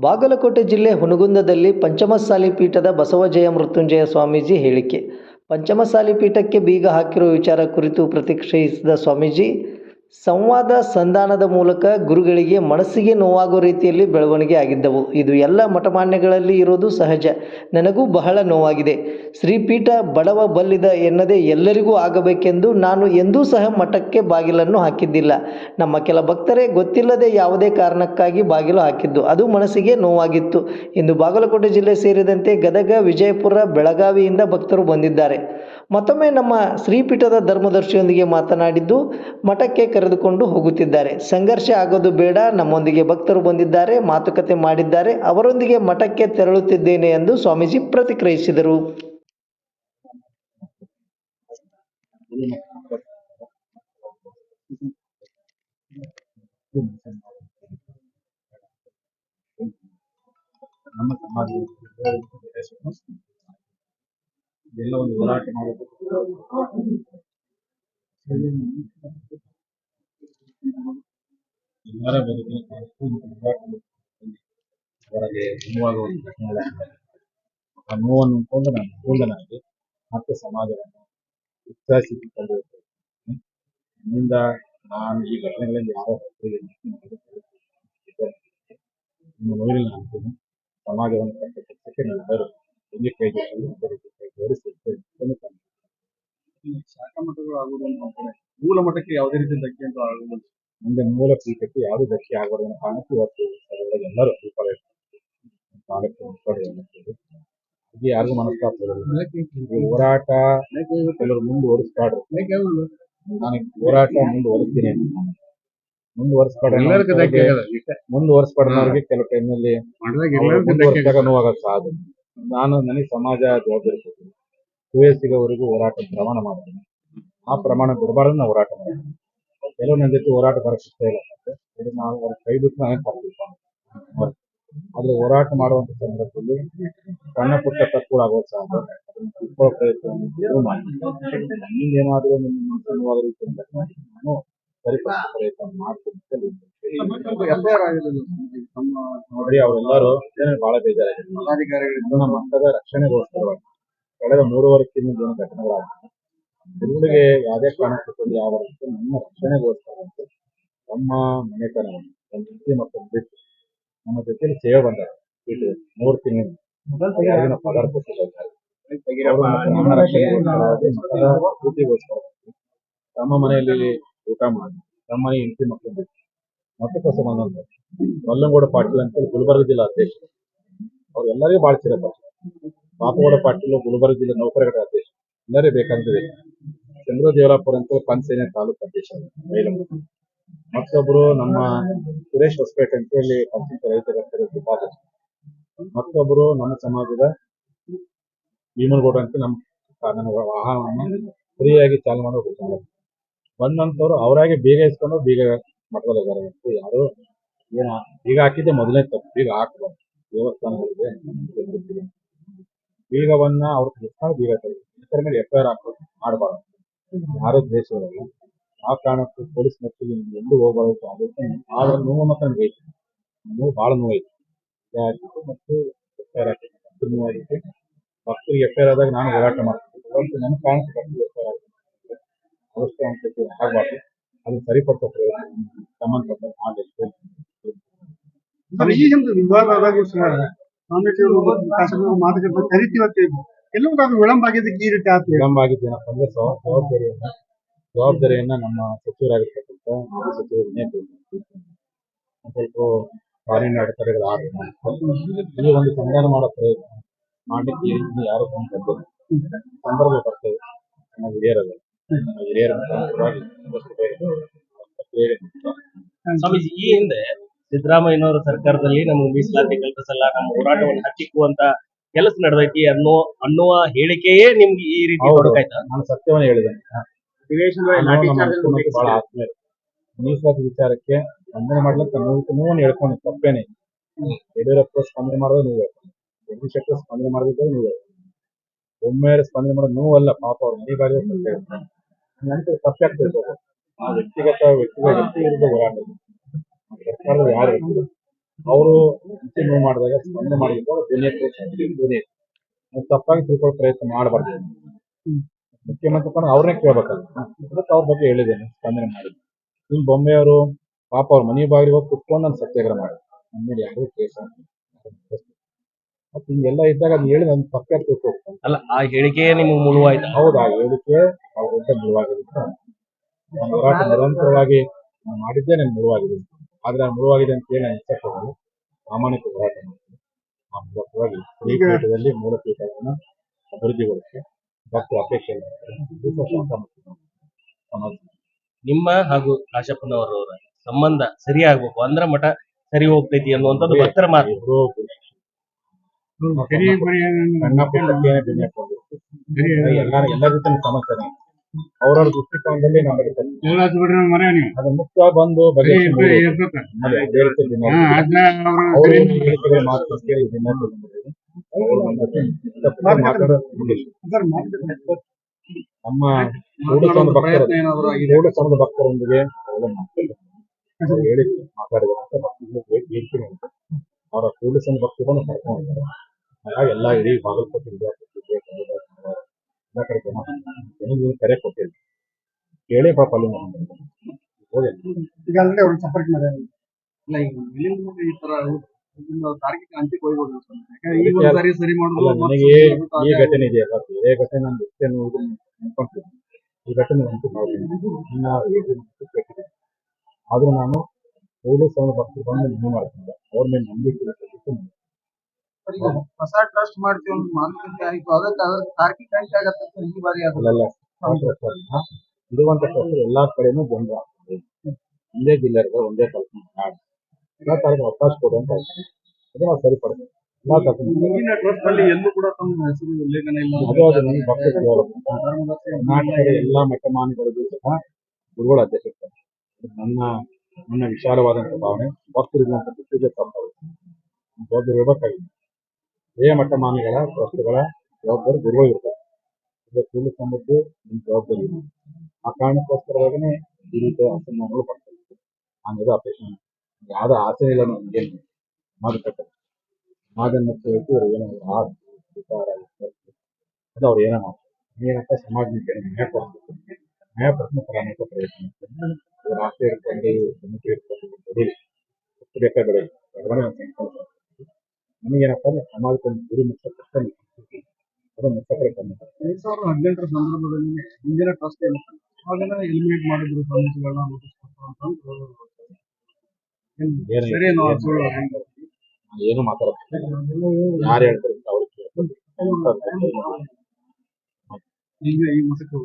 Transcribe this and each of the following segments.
ಬಾಗಲಕೋಟೆ ಜಿಲ್ಲೆ ಹುನಗುಂದದಲ್ಲಿ ಪಂಚಮಸಾಲಿ ಪೀಠದ ಬಸವಜಯ ಮೃತ್ಯುಂಜಯ ಸ್ವಾಮೀಜಿ ಹೇಳಿಕೆ. ಪಂಚಮಸಾಲಿ ಪೀಠಕ್ಕೆ ಬೀಗ ಹಾಕಿರುವ ವಿಚಾರ ಕುರಿತು ಪ್ರತಿಕ್ರಿಯಿಸಿದ ಸ್ವಾಮೀಜಿ ಸಂವಾದ ಸಂಧಾನದ ಮೂಲಕ ಗುರುಗಳಿಗೆ ಮನಸ್ಸಿಗೆ ನೋವಾಗುವ ರೀತಿಯಲ್ಲಿ ಬೆಳವಣಿಗೆ ಆಗಿದ್ದವು. ಇದು ಎಲ್ಲ ಮಠಮಾನ್ಯಗಳಲ್ಲಿ ಇರೋದು ಸಹಜ. ನನಗೂ ಬಹಳ ನೋವಾಗಿದೆ. ಶ್ರೀಪೀಠ ಬಡವ ಬಲ್ಲಿದ ಎನ್ನದೇ ಎಲ್ಲರಿಗೂ ಆಗಬೇಕೆಂದು ನಾನು ಎಂದೂ ಸಹ ಮಠಕ್ಕೆ ಬಾಗಿಲನ್ನು ಹಾಕಿದ್ದಿಲ್ಲ. ನಮ್ಮ ಕೆಲ ಭಕ್ತರೇ ಗೊತ್ತಿಲ್ಲದೆ ಯಾವುದೇ ಕಾರಣಕ್ಕಾಗಿ ಬಾಗಿಲು ಹಾಕಿದ್ದು. ಅದು ಮನಸ್ಸಿಗೆ ನೋವಾಗಿತ್ತು. ಇಂದು ಬಾಗಲಕೋಟೆ ಜಿಲ್ಲೆ ಸೇರಿದಂತೆ ಗದಗ, ವಿಜಯಪುರ, ಬೆಳಗಾವಿಯಿಂದ ಭಕ್ತರು ಬಂದಿದ್ದಾರೆ. ಮತ್ತೊಮ್ಮೆ ನಮ್ಮ ಶ್ರೀಪೀಠದ ಧರ್ಮದರ್ಶಿಯೊಂದಿಗೆ ಮಾತನಾಡಿದ್ದು ಮಠಕ್ಕೆ ಕರೆದುಕೊಂಡು ಹೋಗುತ್ತಿದ್ದಾರೆ. ಸಂಘರ್ಷ ಆಗೋದು ಬೇಡ, ನಮ್ಮೊಂದಿಗೆ ಭಕ್ತರು ಬಂದಿದ್ದಾರೆ, ಮಾತುಕತೆ ಮಾಡಿದ್ದಾರೆ, ಅವರೊಂದಿಗೆ ಮಠಕ್ಕೆ ತೆರಳುತ್ತಿದ್ದೇನೆ ಎಂದು ಸ್ವಾಮೀಜಿ ಪ್ರತಿಕ್ರಿಯಿಸಿದರು. ನಮ್ಮ ಎಲ್ಲ ಒಂದು ಹೋರಾಟ ಮಾಡಬೇಕು. ಎಲ್ಲರ ಬದುಕಿನ ಕಾಲಕ್ಕೂ ಒಂದು ಹೋರಾಟ ಹೊರಗೆ ನೋವಾಗುವ ಘಟನೆಗಳಾಗಿವೆ ಆ ನೋವನ್ನು ಕೊಂಡು ನಾನು ಪೂರ್ಣನಾಗಿ ಮತ್ತೆ ಸಮಾಜವನ್ನು ಉತ್ಸಾಹಿಸಿ ತಂದಿರುತ್ತೇನೆ ನನ್ನಿಂದ ನಾನು ಈ ಘಟನೆಗಳಲ್ಲಿ ಯಾವ ಹೊರಗೆ ನಿಮ್ಮ ನೋವಿನ ಅಂತೀನಿ ಸಮಾಜವನ್ನು ಕೆಲಸಕ್ಕೆ ನಾನು ಹೆಂಗೆ ಈ ಶಾಖಾ ಮಠಗಳು ಅಂತ ಅಂತಾರೆ. ಮೂಲ ಮಟ್ಟಕ್ಕೆ ಯಾವುದೇ ರೀತಿ ಧಕ್ಕೆ ಅಂತ ಆಗುವುದಿಲ್ಲ. ಮುಂದೆ ಮೂಲ ಪೀಠಕ್ಕೆ ಯಾರು ಧಕ್ಕೆ ಆಗಬಾರ್ದು ಕಾಣಕ್ಕೆ ಕಾರಣಕ್ಕೆ ಇವತ್ತು ಅದರೊಳಗೆ ಎಲ್ಲರೂ ಪ್ರಿಪೇರ್ ಕಾಲಕ್ಕೆ ಹಾಗೆ ಯಾರಿಗೂ ಮನಸ್ತಾಪ ಹೋರಾಟ ಕೆಲವರು ಮುಂದುವರಿಸ್ತಾಡ್ರು ನಾನು ಹೋರಾಟ ಮುಂದುವರಿಸ್ತೀನಿ ಇಷ್ಟೇ ಮುಂದುವರಿಸ್ಬಾರ್ದವ್ರಿಗೆ ಕೆಲವು ಮುಂದುವರಿಸಿದಾಗ ನೋವಾಗಕ್ಕೆ ಸಾಧ್ಯ ನಾನು ನನಗೆ ಸಮಾಜ ಜವಾಬ್ದಾರಿ ಕೊಟ್ಟಿದೆ ಸಿಗೋವರೆಗೂ ಹೋರಾಟ ಪ್ರಮಾಣ ಮಾಡ್ತೀನಿ ಆ ಪ್ರಮಾಣ ಬಿಡಬಾರ್ದು, ನಾವು ಹೋರಾಟ ಮಾಡ್ತೀನಿ ಕೆಲವು ನನ್ನ ಜೊತೆ ಹೋರಾಟ ಬರಕ್ಕೆ ಇಷ್ಟ ಇಲ್ಲ. ಇದು ನಾವು ಅವ್ರ ಕೈ ಬಿಟ್ಟು ನಾನೇ ತಪ್ಪಿಲ್ಲ ಆದರೆ ಹೋರಾಟ ಮಾಡುವಂತ ಸಂದರ್ಭದಲ್ಲಿ ಸಣ್ಣ ಪುಟ್ಟ ತಪ್ಪುಗಳಾಗೋ ಸಾಧ್ಯ. ಅದನ್ನು ತಿದ್ಕೊಳ್ಳೋ ಪ್ರಯತ್ನವನ್ನು ಮಾಡಿ. ನನ್ನಿಂದ ಏನಾದರೂ ನಿಮ್ಮ ಮನಸ್ಸಿನವಾದ ರೀತಿಯಿಂದ ನಾನು ಸರಿಪಡಿಸೋ ಪ್ರಯತ್ನ ಮಾಡ್ತೀನಿ ನಮ್ಮ ನೋಡಿ ಅವರೆಲ್ಲರೂ ಬಹಳ ಬೇಜಾರಾಗಿದೆ ನಮ್ಮ ಮಟ್ಟದ ರಕ್ಷಣೆಗೋಸ್ಕರವಾಗಿ ಕಳೆದ ಮೂರುವರೆ ತಿಂಗಳ ಏನು ಘಟನೆಗಳಾಗಿದೆ ಗುರುಗಳಿಗೆ ಯಾವುದೇ ಕಾರಣಕ್ಕೂ ತೊಂದರೆ ಆಗಬಾರದು ನಮ್ಮ ರಕ್ಷಣೆಗೋಸ್ಕರ ಅಂತ ನಮ್ಮ ಮನೆತನವನ್ನು ನಮ್ಮ ಹೆಂಡತಿ ಮಕ್ಕಳನ್ನು ಬಿಟ್ಟು ನಮ್ಮ ಜೊತೆಲಿ ಸೇವೆ ಬಂದಾಗ ಮೂರು ತಿಂಗಳು ಯಾರಿಗಿನ ಪಗಾರ ಕೊಟ್ಟಿದ್ದಾರೆ ಮತ್ತೆ ನಮ್ಮ ಪ್ರೀತಿಗೋಸ್ಕರ. ತಮ್ಮ ಮನೆಯಲ್ಲಿ ಊಟ ಮಾಡಿ. ನಮ್ಮ ಮನೆ ಹೆಂಡತಿ ಮಕ್ಕಳು ಬಿಟ್ಟು ಸಮಾನ ಬಂದಂತ ಮಲ್ಲಂಗೌಡ ಪಾಟೀಲ್ ಅಂತೇಳಿ ಗುಲ್ಬರ್ಗ ಜಿಲ್ಲಾ ಅಧ್ಯಕ್ಷ. ಅವ್ರೆಲ್ಲರಿಗೂ ಭಾಳ ಚಿರಪ್ಪ ಪಾಪಗೌಡ ಪಾಟೀಲ್ ಗುಲ್ಬರ್ಗ ಜಿಲ್ಲಾ ನೌಕರರ ಅಧ್ಯಕ್ಷ. ಎಲ್ಲರಿಗೂ ಬೇಕಂದ್ರೆ ಚಂದ್ರ ದೇವರಾಪುರ ಅಂತೇಳಿ ಪಂಚಸೇನೆ ತಾಲೂಕು ಅಧ್ಯಕ್ಷ ಮತ್ತೊಬ್ರು ನಮ್ಮ ಸುರೇಶ್ ಹೊಸಪೇಟೆ ಅಂತೇಳಿ ಪಂಚಾಯತ್ ರೈತರ ಉಪಾಧ್ಯಕ್ಷ. ಮತ್ತೊಬ್ರು ನಮ್ಮ ಸಮಾಜದ ಭೀಮನಗೌಡ ಅಂತ ನಮ್ಮ ವಾಹನವನ್ನು ಫ್ರೀಯಾಗಿ ಚಾಲನೆ ಮಾಡೋ ಚಾಲಕ ಬಂದಂತವ್ರು ಅವರಾಗೆ ಬೀಗ ಇಸ್ಕೊಂಡು ಬೀಗ ಮಠದಲ್ಲಿ ಅಂತ ಯಾರು ಏನ ಬೀಗ ಹಾಕಿದ್ದೆ ಮೊದಲನೇ ತಪ್ಪು. ಬೀಗ ಹಾಕ್ಬಾರ್ದು. ದೇವಸ್ಥಾನಗಳಿಗೆ. ಬೀಗವನ್ನ ಅವ್ರ ಕೃಷ್ಣ ಬೀಗ ಇತರ ಮೇಲೆ ಎಫ್ ಐ ಆರ್ ಹಾಕೋದು ಮಾಡಬಾರ್ದು. ಯಾರು ದ್ವೇಷವಲ್ಲ ಆ ಕಾರಣಕ್ಕೂ ಪೊಲೀಸ್ ಮಟ್ಟಿಗೆ ಎಲ್ಲೂ ಹೋಗ್ಬಾರ್ದು ಅದಕ್ಕೆ ಆದ್ರೆ ನೋವು ಮತ್ತೆ ಐತಿ. ನೋವು ಬಹಳ ಯಾಕೆ ಮತ್ತು ಎಫ್ ಐ ಆರ್ ಹಾಕಿ ನೋವಾಗಿತ್ತು ಭಕ್ತರಿಗೆ ಎಫ್ ಐ ಆರ್ ಆದಾಗ ನಾನು ಹೋರಾಟ ಮಾಡ್ತೀನಿ. ನನ್ನ ಕಾರಣಕ್ಕೆ ಎಫ್ ಐ ಆರ್ ಅವಸ್ಥೆ ಅನ್ಸುತ್ತೆ ಆಗಬಾರ್ದು ಅದನ್ನ ಸರಿಪಡಿಸೋ ಪ್ರಯತ್ನ ಸಂಬಂಧಪಟ್ಟ ಮಾಡಬೇಕು ನಮ್ಮ ಈ ಒಂದು ವಿವಾದ ಆದಾಗ ಸಹ ಸ್ವಾಮೀಜಿಯವರು ಮತ್ತು ಶಾಸಕರು ಮಾತುಕತೆ ಕರಿತೀವತ್ತೆ ಎಲ್ಲವೂ ಅದು ವಿಳಂಬ ಆಗಿದ್ದಕ್ಕೆ ಈ ರೀತಿ ಆಯ್ತು ವಿಳಂಬ ಆಗಿದ್ದೇನಪ್ಪ ಅಂದ್ರೆ ಜವಾ- ಜವಾಬ್ದಾರಿಯನ್ನ ಜವಾಬ್ದಾರಿಯನ್ನ ನಮ್ಮ ಸಚಿವರಾಗಿರ್ತಕ್ಕಂಥ ಮಾಜಿ ಸಚಿವರು ನೇತೃತ್ವ ಒಂದ್ ಸ್ವಲ್ಪ ಕಾನೂನಿನ ಅಡೆತಡೆಗಳು ಆಗಬೇಕು ಈ ಒಂದು ಸಂಧಾನ ಮಾಡೋ ಪ್ರಯತ್ನ ಮಾಡ್ಲಿಕ್ಕೆ ಇನ್ನು ಯಾರು ಬಂದಿಲ್ಲ ಸಂದರ್ಭ ಬರ್ತದೆ ನಮ್ಮ ಹಿರಿಯರಲ್ಲ ನಮ್ಮ mayoría eran ಸ್ವಾಮೀಜಿ ಈ ಹಿಂದೆ ಸಿದ್ದರಾಮಯ್ಯನವರ ಸರ್ಕಾರದಲ್ಲಿ ನಮಗೆ ಮೀಸಲಾತಿ ಕಲ್ಪಿಸಲ್ಲ ನಮ್ಮ ಹೋರಾಟವನ್ನು ಹತ್ತಿಕ್ಕುವಂತ ಕೆಲಸ ನಡೆದೈತಿ ಅನ್ನೋ ಅನ್ನುವ ಹೇಳಿಕೆಯೇ ನಿಮ್ಗೆ ಈ ರೀತಿ ನಾನು ಸತ್ಯವನ್ನ ಹೇಳಿದೆ. ಬಹಳ ಆತ್ಮೀಯ. ಮೀಸಲಾತಿ ವಿಚಾರಕ್ಕೆ ಸ್ಪಂದನೆ ಮಾಡ್ಲಿಕ್ಕೆ ನೋವು ಹೇಳ್ಕೊಂಡು ತಪ್ಪೇನೆ. ಯಡಿಯೂರಪ್ಪ ಸ್ಪಂದನೆ ಮಾಡೋದು ನೀವು ಹೇಳ್ಕೊಂಡು ಜಗದೀಶ್ ಶೆಟ್ಟರ್ ಸ್ಪಂದನೆ ಮಾಡಬೇಕಾದ್ರೆ ನೀವು ಹೇಳ್ಕೊಂಡು ಒಮ್ಮೆ ಸ್ಪಂದನೆ ಮಾಡೋದು ನೋವಲ್ಲ ಪಾಪ ಅವ್ರ ಮನೆ ಬಾರಿ ಸತ್ಯ ಹೇಳ್ತಾರೆ ಆಗ್ತಿರ್ಬೋದು ಆ ವ್ಯಕ್ತಿಗತ ವ್ಯಕ್ತಿಗಳ ವ್ಯಕ್ತಿ ವಿರುದ್ಧ ಹೋರಾಟ. ಸರ್ಕಾರದ ಯಾರು ಅವರು ಮೂವ್ ಮಾಡಿದಾಗ ಸ್ಪಂದನೆ ಮಾಡಿದಾಗ ಧ್ವನಿ ಧ್ವನಿ ನಾವು ತಪ್ಪಾಗಿ ತಿಳ್ಕೊಳ್ಳೋ ಪ್ರಯತ್ನ ಮಾಡಬಾರ್ದು. ಮುಖ್ಯಮಂತ್ರಿ ಅವ್ರನ್ನೇ ಕೇಳ್ಬೇಕಲ್ಲ. ಅದಕ್ಕೆ ಅವ್ರ ಬಗ್ಗೆ ಹೇಳಿದ್ದೇನೆ ಸ್ಪಂದನೆ ಮಾಡಿ ನಿಮ್ ಬೊಂಬೆಯವರು ಪಾಪ ಅವ್ರ ಮನೆ ಬಾಗಿಲಿಗೆ ಹೋಗಿ ಕುತ್ಕೊಂಡು ನಾನು ಸತ್ಯಾಗ್ರಹ ಮಾಡಿ ನಮ್ಮ ಮೇಲೆ ಯಾವುದೇ ಕೇಸ್ ಮತ್ತೆ ಹಿಂಗೆಲ್ಲ ಇದ್ದಾಗ ಅದು ಹೇಳಿ ನನ್ನ ಪಕ್ಕ ತಿಳ್ಕೊ ಅಲ್ಲ ಆ ಹೇಳಿಕೆ ನಿಮ್ಗೆ ಮುಳುವಾಯ್ತು? ಹೌದಾ ಹೇಳಿಕೆ ಅವರಿಂದ ಮುಳುವಾಗಿದೆ ನಮ್ಮ ಹೋರಾಟ ನಿರಂತರವಾಗಿ ನಾನು ಮಾಡಿದ್ದೇ ನನ್ನ ಮುಳುವಾಗಿದೆ. ಆದ್ರೆ ಆ ಮುಳುವಾಗಿದೆ ಅಂತ ಏನು ನಾನು ಇಷ್ಟಪಡೋದು ಪ್ರಾಮಾಣಿಕ ಹೋರಾಟ ಮಾಡ್ತೀನಿ. ಆ ಮೂಲಕವಾಗಿ ಶ್ರೀಪೀಠದಲ್ಲಿ ಮೂಲಪೀಠವನ್ನು ಅಭಿವೃದ್ಧಿಗೊಳಿಸಿ ಭಕ್ತರ ಅಪೇಕ್ಷೆ ನಿಮ್ಮ ಹಾಗೂ ಕಾಶಪ್ಪನವರವರ ಸಂಬಂಧ ಸರಿ ಆಗ್ಬೇಕು ಅಂದ್ರ ಮಠ ಸರಿ ಹೋಗ್ತೈತಿ ಅನ್ನುವಂಥದ್ದು ಭಕ್ತರ ಮಾತು. ಸಣ್ಣ ಪುಟ್ಟಕ್ಕೇನೆ ಬೆಲೆ ಎಲ್ಲ ಎಲ್ಲ ಜೊತೆ ಸಮಸ್ಯೆ ಅವ್ರವ್ರ ದೃಷ್ಟಿಕೋನದಲ್ಲಿ ನಮಗೆ ಬಿಡ್ರಿ ಮನೆ ನೀವು. ಅದು ಮುಖ್ಯ ಬಂದು ಅವ್ರ ಅವರು. ಅವ್ರು ನಮ್ಮ ಭಕ್ತರು ಭಕ್ತರೊಂದಿಗೆ. ಅವ್ರು ಹೇಳಿ ಮಾತಾಡಿದ ಅವರ ಕೂಡಸಂದ ಭಕ್ತರನ್ನು ಕರ್ಕೊಂಡು ಹೋಗ್ತಾರೆ. ಹಾಗಾಗಿ ಎಲ್ಲ ಇಡೀ ಬಾಗಲಕೋಟೆ ಕರೆ ಕೊಟ್ಟಿದ್ರು. ಕೇಳೇ ಪಾಪ ಅಲ್ಲಿ ಈಗ ಅಲ್ಲೇ ಅವ್ರು ಸಂಪರ್ಕ ಮಾಡ್ಯಾರ ಇಲ್ಲ ಈಗ ಮೇಲಿಂದ ಈ ತರ ಇದನ್ನ ತಾರ್ಕಿಕ ಅಂತ್ಯಕ್ಕೆ ಹೋಗ್ಬೋದು ಯಾಕಂದ್ರೆ ಈ ಒಂದು ಸಾರಿ ಸರಿ ಮಾಡೋದು ನನಗೆ ಈ ಘಟನೆ ಇದೆಯಲ್ಲ ಬೇರೆ ಘಟನೆ ನಾನು ಎಷ್ಟೇ ನೋಡಿದ್ರು ಈ ಘಟನೆ ಅಂತೂ ನನ್ನ. ಆದ್ರೂ ನಾನು ಪೊಲೀಸ್ ಅವರು ಬರ್ತಿರ್ಬಂದು ಬಂದು ನೀವು ಮಾಡ್ತಿದ್ದೆ ಅವ್ರ ಮೇಲೆ ನಂಬಿಕೆ ಹೊಸ ಟ್ರಸ್ಟ್ ಮಾಡ್ತೀವಿ ಒಂದು ಮಾತುಕತೆ ಆಯ್ತು. ಅದಕ್ಕೆ ಅದ್ರ ತಾರ್ಕಿಕ ಅಂತ್ಯ ಆಗತ್ತೆ ಈ ಬಾರಿ ಆಗಲ್ಲ ಇರುವಂತ ಕೆಲಸ ಎಲ್ಲಾ ಕಡೆನೂ ಜನರ ಆಗ್ತದೆ. ಒಂದೇ ಜಿಲ್ಲೆ ಒಂದೇ ಕಲ್ಪನೆ ಎಲ್ಲ ತರದ ಅವಕಾಶ ಕೊಡು ಅಂತ ಹೇಳ್ತೀನಿ. ಅದು ನಾವು ಸರಿಪಡ್ತೀವಿ ಎಲ್ಲಾ ಕಲ್ಪನೆ ಈಗಿನ ಟ್ರಸ್ಟ್ ಅಲ್ಲಿ ಎಲ್ಲೂ ಕೂಡ ತಮ್ಮ ಹೆಸರು ಉಲ್ಲೇಖನ ಇಲ್ಲ. ಅದು ಅದು ನಿಮ್ಮ ಭಕ್ತ ಡೆವಲಪ್ಮೆಂಟ್ ಕರ್ನಾಟಕದ ಎಲ್ಲಾ ಮಠಮಾನಿಗಳಿಗೂ ಸಹ ಗುರುಗಳ ಅಧ್ಯಕ್ಷ ನನ್ನ ನನ್ನ ವಿಶಾಲವಾದಂತ ಭಾವನೆ. ಬಿಟ್ಟಿದೆ ತಪ್ಪಾಗುತ್ತೆ ದೊಡ್ಡ ಇರಬೇಕಾಗಿದೆ. ಹಿರಿಯ ಮಠಮಾನ್ಯಗಳ ಟ್ರಸ್ಟ್ಗಳ ಜವಾಬ್ದಾರಿ ಗುರುಗಳು ಇರ್ತಾರೆ. ಇದು ಕೂಲಿ ಸಂಬಂಧಿ ನಿಮ್ಮ ಜವಾಬ್ದಾರಿ ಇದೆ ಆ ಕಾರಣಕ್ಕೋಸ್ಕರವಾಗಿನೇ ಈ ರೀತಿಯ ಅಸಮಾನಗಳು ಬರ್ತಾ ಇತ್ತು. ಅನ್ನೋದು ಅಪೇಕ್ಷೆ ಯಾವ್ದು ಆಸೆ ಇಲ್ಲ ನಮಗೆ ಮಾತುಕತೆ ಸಮಾಜ ಮತ್ತು ಇವರು ಏನೋ ವಿಚಾರ ಅದು ಅವ್ರು ಏನೋ ಮಾಡ್ತಾರೆ. ಏನಂತ ಸಮಾಜಕ್ಕೆ ನ್ಯಾಯ ಕೊಡಿಸ್ಬೇಕು. ನ್ಯಾಯ ಪ್ರಶ್ನೆ ಪ್ರಾಮಾಣಿಕ ಪ್ರಯತ್ನ ರಾಷ್ಟ್ರೀಯ ಸಮಿತಿ ಇರ್ತಕ್ಕಂಥ ಬೆಳೀಲಿ ಎಷ್ಟು ಬೇಕಾ ಬೆಳೀಲಿ ಸಂಕಲ್ಪ ನಮಗೇನಪ್ಪ ಅಂದ್ರೆ ಗುರಿ ಮುಖ್ಯ ಕಷ್ಟ ಅದು ಮುಖ್ಯ ಕಮ್ಮಿ ಎರಡ್ ಸಾವಿರದ ಹದಿನೆಂಟರ ಸಂದರ್ಭದಲ್ಲಿ ಹಿಂದಿನ ಟ್ರಸ್ಟ್ ಅವಾಗೆಲ್ಲ ಎಲಿಮಿನೇಟ್ ಮಾಡಿದ್ರು ಸ್ವಾಮೀಜಿಗಳನ್ನ ಅಂತ ಏನ್ ಏನು ಏನೋ ಸುಳ್ಳು ಏನು ಮಾತಾಡೋದು ಯಾರು ಹೇಳ್ತಾರೆ ಅಂತ ಅವ್ರಿಗೆ ಕೇಳ್ಬೇಕು. ಈಗ ಈ ಮಠಕ್ಕೆ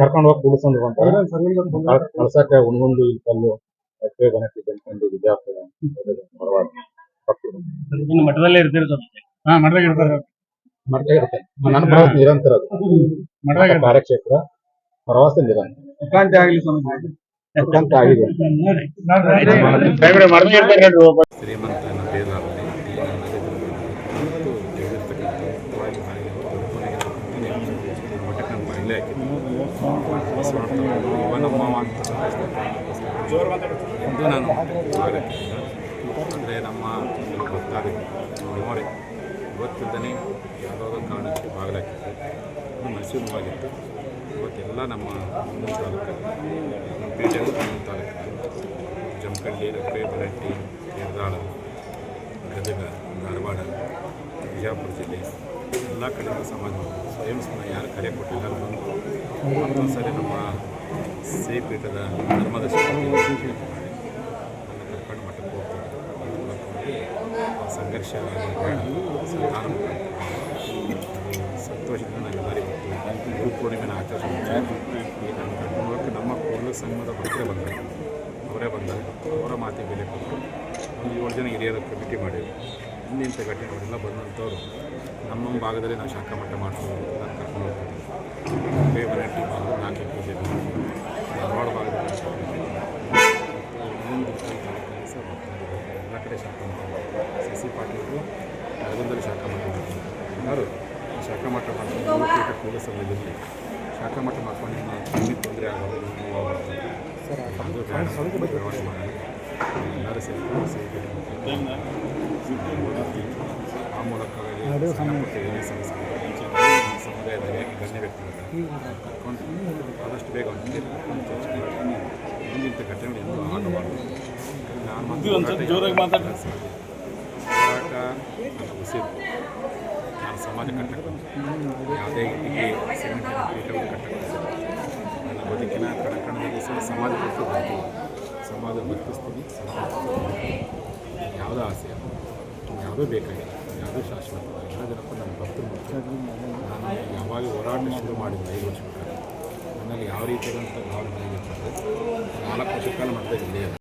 ಕರ್ಕೊಂಡು ಹೋಗಿ ಕೂಡಿಸ್ಕೊಂಡು ಕಳ್ಸಕ್ಕೆ ಒಂದೊಂದು ಇಲ್ಲಿ ಕಲ್ಲು. ಇನ್ನು ಮಠದಲ್ಲೇ ಇರ್ತೀರಿ ಸರ್ ಹಾ ಮಠದಾಗ ಇರ್ತಾರೆ ಇರ್ತಾರೆ. ನನ್ನ ಪ್ರವಾಸ ನಿರಂತರ ಅದು. ಮಠದಾಗ ಮಠ ಕಾರ್ಯಕ್ಷೇತ್ರ ಪ್ರವಾಸ ನಿರಂತರ. ಮುಖಾಂತಿ ಆಗ್ಲಿ ಅತ್ಯಂತ ಆಗಿದೆ. ಶ್ರೀಮಂತ ಹಾಕಿದ್ದು ಅಂತ ಎಂದು ನಾನು ಸ್ವಾಗತಿಸಿದ ಅಂದರೆ ನಮ್ಮ ಒಂದು ಭಕ್ತಾದಿಗಳು ನೋರೆ ಯಾವ ಯಾವುದಾದ್ರು ಕಾರಣಕ್ಕೆ ಬಾಗಿಲಾಕಿತ್ತು ಅದು ಮೈಸೂರಿವಾಗಿತ್ತು ಇವತ್ತೆಲ್ಲ ನಮ್ಮ ಮುಂದಿನ ತಾಲೂಕು ಪೇಟೆಗೂ ಮುಂದಿನ ತಾಲೂಕು ಜಮಖಂಡಿ ರಪ್ಪೆ ಬರಟ್ಟಿ ಯರದಾಳ ಗದಗ, ಧಾರವಾಡ, ಬಿಜಾಪುರ ಜಿಲ್ಲೆ ಎಲ್ಲ ಕಡೆಯಿಂದ ಸಮಾಜ ಸ್ವಯಂ ಸ್ಮರಣ ಯಾರು ಕರೆ ಕೊಟ್ಟಿಲ್ಲ. ಬಂದು ಮತ್ತೊಂದು ಸರಿ ನಮ್ಮ ಶ್ರೀ ಪೀಠದ ಧರ್ಮದ ಕರ್ಕೊಂಡು ಮಠಕ್ಕೆ ಹೋಗ್ತಾರೆ. ಸಂಘರ್ಷ ಸಂತೋಷದಿಂದ ನಾನು ಬಾರಿ ಗುರು ಪೂರ್ಣಿಮೆನ ಆಚರಿಸ್ತೀನಿ ನಮ್ಮ ಕೂಡಲ ಸಂಘದ ಭಕ್ತರೇ ಬಂದರು. ಅವರೇ ಬಂದರು. ಅವರ ಮಾತಿಗೆ ಬೆಲೆ ಕೊಟ್ಟು ಒಂದು ಏಳು ಜನ ಹಿರಿಯರ ಕಮಿಟಿ ಮಾಡಿದ್ರು. ಇನ್ನಿಂಥ ಘಟನೆಗಳೆಲ್ಲ ಬಂದಂಥವ್ರು. ನಮ್ಮ ಭಾಗದಲ್ಲಿ ನಾವು ಶಾಖಾ ಮಟ್ಟ ಮಾಡಿಸೋದು ನಾನು ಕರ್ಕೊಂಡು ಹೋಗ್ತೀವಿ ಬೇ ಮನೆಟ್ಟಿ ಭಾಗ ನಾಲ್ಕು ಪೂಜೆ ಧಾರವಾಡ ಭಾಗದಲ್ಲಿ ಎಲ್ಲ ಕಡೆ ಶಾಖ ಮಾಡ್ತಾರೆ ಸಿ ಪಾಟೀಲರು ಶಾಖಾ ಮಾಡ್ತಾರೆ ಶಾಖಾ ಮಠ ಮಾಡ್ಕೊಂಡು ಸಮಯದಲ್ಲಿ ಶಾಖ ಮಠ ಮಾಡ್ಕೊಂಡು ನಿಮ್ಮ ತೊಂದರೆ ಆಗೋದು ಮಾಡೋಣ ಎಲ್ಲರೂ ಸೇರಿಕೊಂಡು ಆ ಮೂಲಕವಾಗಿ ಸಣ್ಣ ಸಮುದಾಯದಲ್ಲಿ ಗಣ್ಯ ವ್ಯಕ್ತಿಗಳು ಕರ್ಕೊಂಡು ಆದಷ್ಟು ಬೇಗ ಮುಂದಿನ ಎಂದೂ ಆಗಬಾರ್ದು. ನಾನು ಜೋರಾಗಿ ಮಾತಾಡ ಹೋರಾಟ ನನ್ನ ಉಸಿರು. ನಾನು ಸಮಾಜ ಕಟ್ಟಕ್ಕೆ ಯಾವುದೇ ಪೀಠಗಳು ಕಟ್ಟಕ್ಕೆ ನನ್ನ ಬದುಕಿನ ಕಣಕಣದಲ್ಲಿ ಸಹ ಸಮಾಜ ಬದುಕು ಸಮಾಜ ಬದುಕಿಸ್ತೀನಿ ಸಮಾಜ ಯಾವುದೋ ಆಸೆ ಯಾವುದೋ ಬೇಕಾಗಿಲ್ಲ ಯಾವುದೂ ಶಾಶ್ವತ ಜನಕ್ಕೂ ನನ್ನ ಭಕ್ತರು ಮುಖ್ಯ ನಾನು ಯಾವಾಗ ಹೋರಾಟ ಶುರು ಮಾಡಿದ್ದೆ ಐದು ವರ್ಷ. ನನ್ನಲ್ಲಿ ಯಾವ ರೀತಿಯಾದಂಥ ಭಾವನೆ ಅಂದರೆ ನಾಲ್ಕು ವರ್ಷ ಕಾಲ ಮಾಡ್ತಾ